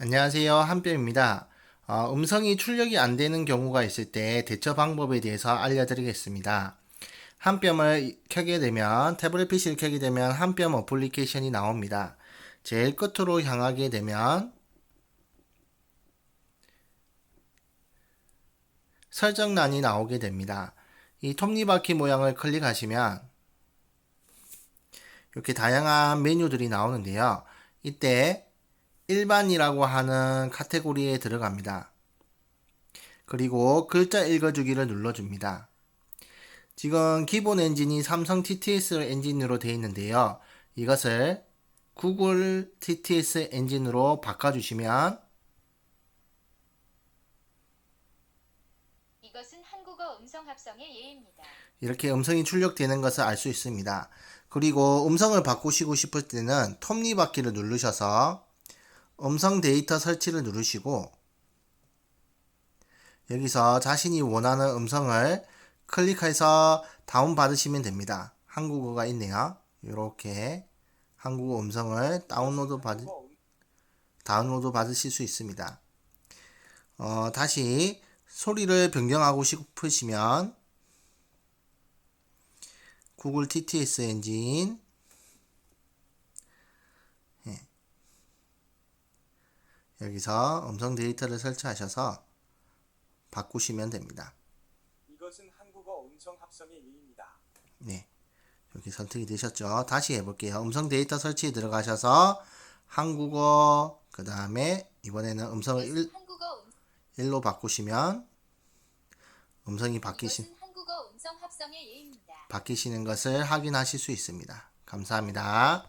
안녕하세요. 한뼘입니다. 어, 음성이 출력이 안 되는 경우가 있을 때 대처 방법에 대해서 알려드리겠습니다. 한뼘을 켜게 되면 태블릿 PC를 켜게 되면 한뼘 어플리케이션이 나옵니다. 제일 끝으로 향하게 되면 설정란이 나오게 됩니다. 이 톱니바퀴 모양을 클릭하시면 이렇게 다양한 메뉴들이 나오는데요. 이때 일반이라고 하는 카테고리에 들어갑니다. 그리고 글자 읽어주기를 눌러줍니다. 지금 기본 엔진이 삼성 TTS 엔진으로 되어 있는데요. 이것을 구글 TTS 엔진으로 바꿔주시면 이것은 한국어 음성 합성의 예입니다. 이렇게 음성이 출력되는 것을 알 수 있습니다. 그리고 음성을 바꾸시고 싶을 때는 톱니바퀴를 누르셔서 음성 데이터 설치를 누르시고 여기서 자신이 원하는 음성을 클릭해서 다운 받으시면 됩니다. 한국어가 있네요. 이렇게 한국어 음성을 다운로드 받 다운로드 받으실 수 있습니다. 어, 다시 소리를 변경하고 싶으시면 구글 TTS 엔진 여기서 음성 데이터를 설치하셔서 바꾸시면 됩니다. 이것은 한국어 음성 합성의 예입니다. 네. 이렇게 선택이 되셨죠? 다시 해볼게요. 음성 데이터 설치에 들어가셔서 한국어 그 다음에 이번에는 음성을 이것은 한국어 음, 1, 로 바꾸시면 음성이 바뀌시, 음성. 바뀌시는 것을 확인하실 수 있습니다. 감사합니다.